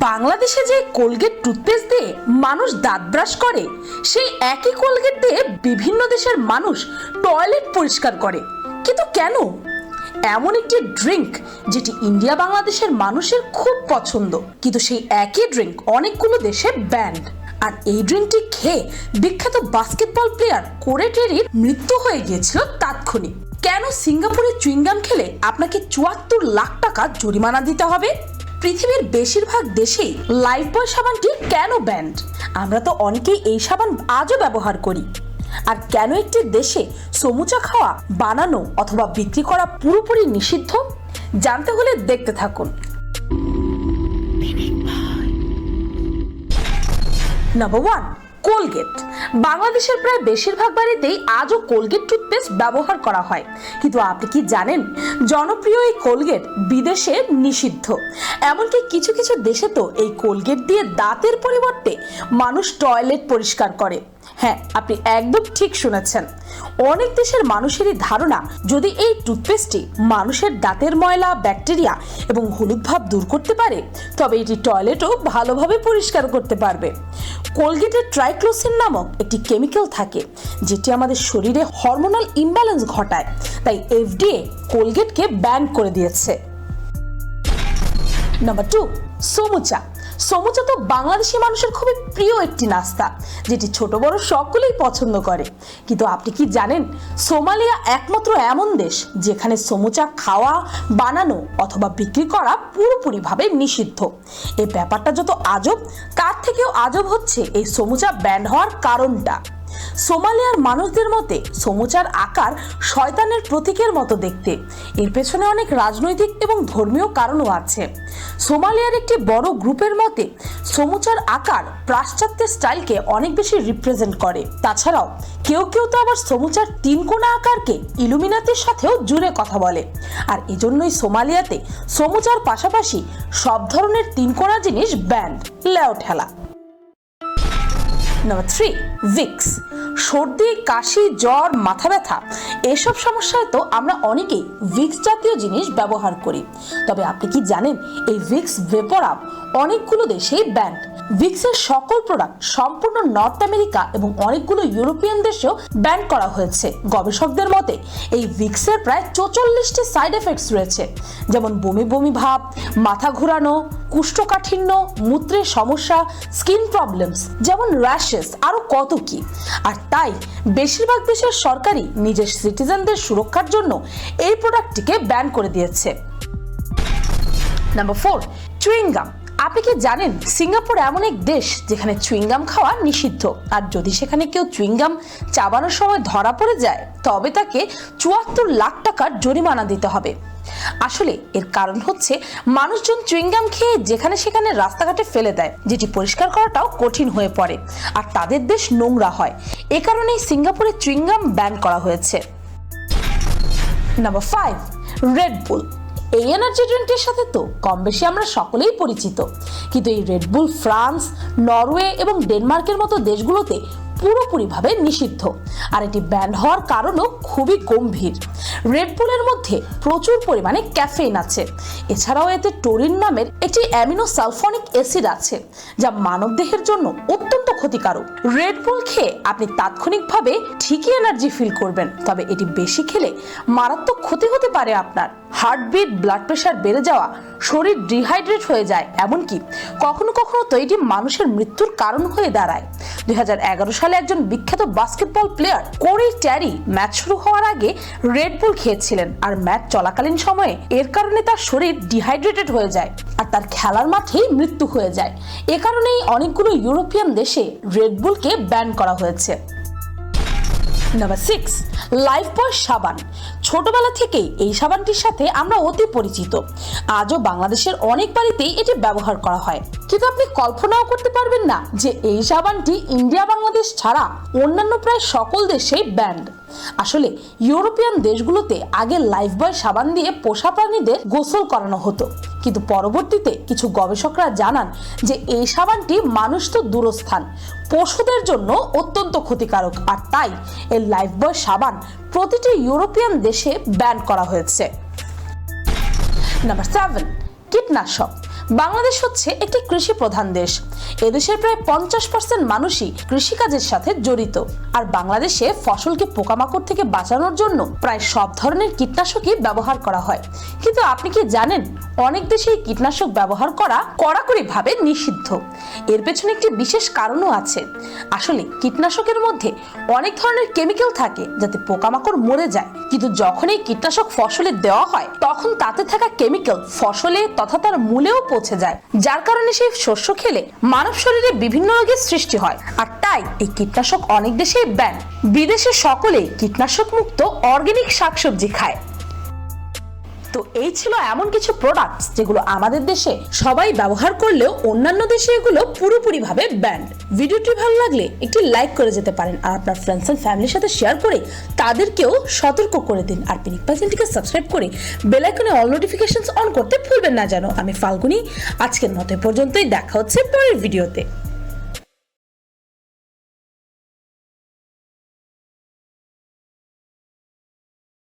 বাংলাদেশে যে Colgate toothpaste দিয়ে মানুষ দাঁত ব্রাশ করে, সেই একই কোলগেট দিয়ে বিভিন্ন দেশের মানুষ টয়লেট পরিষ্কার করে। কিন্তু কেন? এমন একটি ড্রিঙ্ক যেটি ইন্ডিয়া বাংলাদেশের মানুষের খুব পছন্দ। কিন্তু সেই একই ড্রিঙ্ক অনেকগুলো দেশে ব্যান্ড। আর এই ড্রিঙ্কটি খেয়ে বিখ্যাত বাস্কেটবল প্লেয়ার কোরেটেরির মৃত্যু হয়ে গিয়েছিল তাৎক্ষণিক। কেন সিঙ্গাপুরে চুইংগাম খেলে আপনাকে চুয়াত্তর লাখ টাকা জরিমানা দিতে হবে? পৃথিবীর বেশিরভাগ দেশেই লাইফ বয় সাবানটি কেন ব্যান্ড আমরা তো অনেকেই এই সাবান আজও ব্যবহার করি। আর কেন একটি দেশে সমুচা খাওয়া, বানানো অথবা বিক্রি করা পুরোপুরি নিষিদ্ধ? জানতে হলে দেখতে থাকুন। Number one Colgate. বাংলাদেশের প্রায় বেশিরভাগ বাড়িতেই আজও কোলগেট টুথপেস্ট ব্যবহার করা হয়। কিন্তু আপনি কি জানেন, জনপ্রিয় এই কোলগেট বিদেশে নিষিদ্ধ। এমনকি কিছু কিছু দেশে তো এই কোলগেট দিয়ে দাঁতের পরিবর্তে মানুষ টয়লেট পরিষ্কার করে। হ্যাঁ আপনি একদম ঠিক শুনেছেন। অনেক দেশের মানুষেরই ধারণা, যদি এই টুথপেস্টটি মানুষের দাঁতের ময়লা, ব্যাকটেরিয়া এবং হলুদ ভাব দূর করতে পারে, তবে এটি টয়লেটও ভালোভাবে পরিষ্কার করতে পারবে। কোলগেটের ট্রাইক্লোসিন নামক একটি কেমিক্যাল থাকে, যেটি আমাদের শরীরে হরমোনাল ইমব্যালেন্স ঘটায়, তাই এফডিএ কোলগেটকে ব্যান করে দিয়েছে। Number two, samosa. সমুচা তো বাংলাদেশি মানুষের খুবই প্রিয় একটি নাস্তা, যেটি ছোট বড় সকলেই পছন্দ করে। কিন্তু আপনি কি জানেন, সোমালিয়া একমাত্র এমন দেশ যেখানে সমুচা খাওয়া, বানানো অথবা বিক্রি করা পুরোপুরিভাবে নিষিদ্ধ? এই ব্যাপারটা যত আজব, তার থেকেও আজব হচ্ছে এই সমুচা ব্যান্ড হওয়ার কারণটা। সোমালিয়ার মানুষদের মতে সমুচার আকার শয়তানের প্রতীকের মতো দেখতে। এর পেছনে অনেক রাজনৈতিক এবং ধর্মীয় কারণও আছে। সোমালিয়ার একটি বড় গ্রুপের মতে, সমুচার আকার পাশ্চাত্যের স্টাইলকে অনেক বেশি রিপ্রেজেন্ট করে। তাছাড়াও, কেউ কেউ তো আবার সমুচার তিন কোনা আকারকে ইলুমিনাতির সাথেও জুড়ে কথা বলে। আর এজন্যই সোমালিয়াতে সমুচার পাশাপাশি সব ধরনের তিন কোনা জিনিস ব্যান্ড লেও ঠেলা। নাম্বার থ্রি ভিক্স সর্দি, কাশি, জ্বর, মাথা ব্যথা, এসব সমস্যায় তো আমরা অনেকেই ভিক্স জাতীয় জিনিস ব্যবহার করি। তবে আপনি কি জানেন, এই ভিক্স ভেপর আপ অনেকগুলো দেশেই ব্যান্ড ভিক্সের সকল প্রোডাক্ট সম্পূর্ণ নর্থ আমেরিকা এবং অনেকগুলো ইউরোপিয়ান দেশেও ব্যান করা হয়েছে। গবেষকদের মতে, এই ভিক্সের প্রায় চৌচল্লিশটি সাইড এফেক্টস রয়েছে। যেমন বমি বমি ভাব, মাথা ঘোরানো, কুষ্ঠকাঠিন্য, মূত্রের সমস্যা স্কিন প্রবলেমস যেমন র্যাশেস আরও কত কি। আর তাই বেশিরভাগ দেশের সরকারই নিজের সিটিজেনদের সুরক্ষার জন্য এই প্রোডাক্টটিকে ব্যান করে দিয়েছে। নাম্বার ফোর চুইংগাম আপনি কি জানেন, সিঙ্গাপুর এমন এক দেশ যেখানে চুইংগাম খাওয়া নিষিদ্ধ? আর যদি সেখানে কেউ চুইংগাম চাবানোর সময় ধরা পড়ে যায়, তবে তাকে চুয়াত্তর লাখ টাকার জরিমানা দিতে হবে। আসলে এর কারণ হচ্ছে, মানুষজন চুইংগাম খেয়ে যেখানে সেখানে রাস্তাঘাটে ফেলে দেয়, যেটি পরিষ্কার করাটাও কঠিন হয়ে পড়ে, আর তাদের দেশ নোংরা হয়। এ কারণেই সিঙ্গাপুরে চুইংগাম ব্যান করা হয়েছে। নাম্বার ফাইভ রেড বুল এই এনার্জি ড্রিঙ্কটির সাথে তো কম বেশি আমরা সকলেই পরিচিত। কিন্তু এই রেডবুল ফ্রান্স নরওয়ে এবং ডেনমার্কের মতো দেশগুলোতে পুরোপুরিভাবে নিষিদ্ধ। আর এটি ব্যান হওয়ার কারণও খুবই গম্ভীর। রেডবুলের মধ্যে প্রচুর পরিমাণে ক্যাফেইন আছে। এছাড়াও এতে টোরিন নামের একটি অ্যামিনো সালফনিক অ্যাসিড আছে, যা মানবদেহের জন্য অত্যন্ত ক্ষতিকারক। রেডবুল খেয়ে আপনি তাৎক্ষণিকভাবে ঠিকই এনার্জি ফিল করবেন, তবে এটি বেশি খেলে মারাত্মক ক্ষতি হতে পারে আপনার। হার্টবিট, ব্লাড প্রেশার বেড়ে যাওয়া, শরীর ডিহাইড্রেট হয়ে যায় এমনকি কখনো কখনো তো এটি মানুষের মৃত্যুর কারণ হয়ে দাঁড়ায়। দুই সালে একজন বিখ্যাত basketball player Corey Terry match শুরু হওয়ার আগে রেডবুল খেয়েছিলেন আর ম্যাচ চলাকালীন সময়ে এর কারণে তার শরীর ডিহাইড্রেটেড হয়ে যায় আর তার খেলার মাঠেই মৃত্যু হয়ে যায়। এ কারণেই অনেকগুলো ইউরোপিয়ান দেশে রেডবুলকে ব্যান করা হয়েছে। নাম্বার সিক্স লাইফ বয় সাবান। ছোটবেলা থেকেই এই সাবানটির সাথে আমরা অতি পরিচিত। আজও বাংলাদেশের অনেক বাড়িতেই এটি ব্যবহার করা হয়। কিন্তু আপনি কল্পনাও করতে পারবেন না যে এই সাবানটি ইন্ডিয়া বাংলাদেশ ছাড়া অন্যান্য প্রায় সকল দেশেই ব্যান্ড। আসলে ইউরোপিয়ান দেশগুলোতে আগে লাইফ বয় সাবান দিয়ে পোষা প্রাণীদের গোসল করানো হতো। কিন্তু পরবর্তীতে কিছু গবেষকরা জানান যে এই সাবানটি মানুষ তো দূরস্থান, পশুদের জন্য অত্যন্ত ক্ষতিকারক। আর তাই এই লাইফ বয় সাবান প্রতিটি ইউরোপিয়ান দেশে ব্যান করা হয়েছে। নাম্বার সেভেন কীটনাশক। বাংলাদেশ হচ্ছে একটি কৃষি প্রধান দেশ। এদেশের প্রায় পঞ্চাশ পার্সেন্ট মানুষই কৃষিকাজের সাথে জড়িত। আর বাংলাদেশে ফসলকে পোকামাকড় থেকে বাঁচানোর জন্য প্রায় সব ধরনের কীটনাশকই ব্যবহার করা হয়। কিন্তু আপনি কি জানেন, অনেক দেশে এই কীটনাশক ব্যবহার করা কড়াকড়িভাবে নিষিদ্ধ। এর পেছনে একটি বিশেষ কারণও আছে। আসলে কীটনাশকের মধ্যে অনেক ধরনের কেমিক্যাল থাকে যাতে পোকামাকড় মরে যায়। কিন্তু যখন এই কীটনাশক ফসলে দেওয়া হয়, তখন তাতে থাকা কেমিক্যাল ফসলে তথা তার মূলেও পৌঁছে যায়। যার কারণে সেই শস্য খেলে মানব শরীরে বিভিন্ন রোগের সৃষ্টি হয়। আর তাই এই কীটনাশক অনেক দেশেই ব্যান। বিদেশে সকলে কীটনাশক মুক্ত অর্গানিক শাকসবজি খায়। তো এই ছিল এমন কিছু প্রোডাক্টস যেগুলো আমাদের দেশে সবাই ব্যবহার করলেও অন্যান্য দেশে এগুলো পুরোপুরিভাবে ব্যান্ড ভিডিওটি ভালো লাগলে একটি লাইক করে যেতে পারেন আর আপনার ফ্রেন্ডস এন্ড ফ্যামিলির সাথে শেয়ার করে তাদেরকেও সতর্ক করে দিন। আর পিনিক চ্যানেলটিকে সাবস্ক্রাইব করে বেল আইকনে অল নোটিফিকেশনস অন করতে ভুলবেন না যেন। আমি ফাল্গুনি, আজকের মতো পর্যন্তই। দেখা হচ্ছে পরের ভিডিওতে।